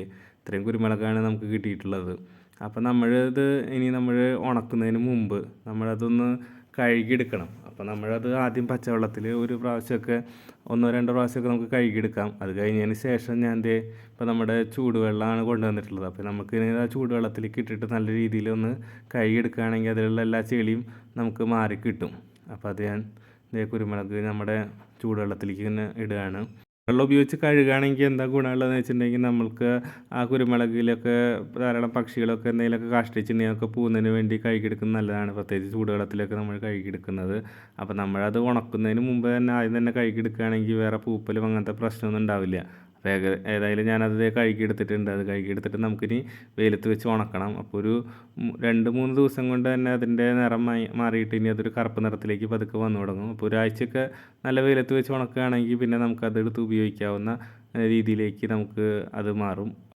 ഇത്രയും കുരുമുളകാണ് നമുക്ക് കിട്ടിയിട്ടുള്ളത്. അപ്പോൾ നമ്മളിത് ഇനി നമ്മൾ ഉണക്കുന്നതിന് മുമ്പ് നമ്മളതൊന്ന് കഴുകിയെടുക്കണം. അപ്പോൾ നമ്മളത് ആദ്യം പച്ചവെള്ളത്തിൽ ഒരു പ്രാവശ്യമൊക്കെ ഒന്നോ രണ്ടോ പ്രാവശ്യമൊക്കെ നമുക്ക് കഴുകിയെടുക്കാം. അത് കഴിഞ്ഞതിന് ശേഷം ഞാൻ ദേ ഇപ്പോൾ നമ്മുടെ ചൂടുവെള്ളമാണ് കൊണ്ടുവന്നിട്ടുള്ളത്. അപ്പോൾ നമുക്ക് ആ ചൂടുവെള്ളത്തിലേക്ക് ഇട്ടിട്ട് നല്ല രീതിയിൽ ഒന്ന് കഴുകിയെടുക്കുകയാണെങ്കിൽ അതിലുള്ള എല്ലാ ചെളിയും നമുക്ക് മാറി കിട്ടും അപ്പോൾ അത് ഞാൻ ദേ കുരുമുളക് നമ്മുടെ ചൂടുവെള്ളത്തിലേക്ക് തന്നെ ഇടുകയാണ്. വെള്ളം ഉപയോഗിച്ച് കഴുകുകയാണെങ്കിൽ എന്താ ഗുണമുള്ളതെന്ന് വെച്ചിട്ടുണ്ടെങ്കിൽ നമ്മൾക്ക് ആ കുരുമുളകിലൊക്കെ ധാരാളം പക്ഷികളൊക്കെ എന്തെങ്കിലുമൊക്കെ കാഷ്ടിച്ചിട്ടുണ്ടെങ്കിൽ ഒക്കെ പോകുന്നതിന് വേണ്ടി കഴുകിയെടുക്കുന്നത് നല്ലതാണ്. പ്രത്യേകിച്ച് ചൂടുവെള്ളത്തിലൊക്കെ നമ്മൾ കഴുകിയെടുക്കുന്നത്. അപ്പോൾ നമ്മളത് ഉണക്കുന്നതിന് മുമ്പ് തന്നെ ആദ്യം തന്നെ കഴുകിയെടുക്കുകയാണെങ്കിൽ വേറെ പൂപ്പലും അങ്ങനത്തെ പ്രശ്നമൊന്നും ഉണ്ടാവില്ല. ഞാൻ ഏതായാലും ഞാനത് കഴുകിയെടുത്തിട്ടുണ്ട്. അത് കഴുകിയെടുത്തിട്ട് നമുക്കിനി വെയിലത്ത് വെച്ച് ഉണക്കണം. അപ്പോൾ ഒരു രണ്ട് മൂന്ന് ദിവസം കൊണ്ട് തന്നെ അതിന്റെ നിറം മാറിയിട്ട് ഇനി അതൊരു കറുപ്പ് നിറത്തിലേക്ക് പതുക്കെ വന്നു തുടങ്ങും. അപ്പോൾ ഒരാഴ്ചയൊക്കെ നല്ല വെയിലത്ത് വെച്ച് ഉണക്കുകയാണെങ്കിൽ പിന്നെ നമുക്കതെടുത്ത് ഉപയോഗിക്കാവുന്ന രീതിയിലേക്ക് നമുക്ക് അത് മാറും.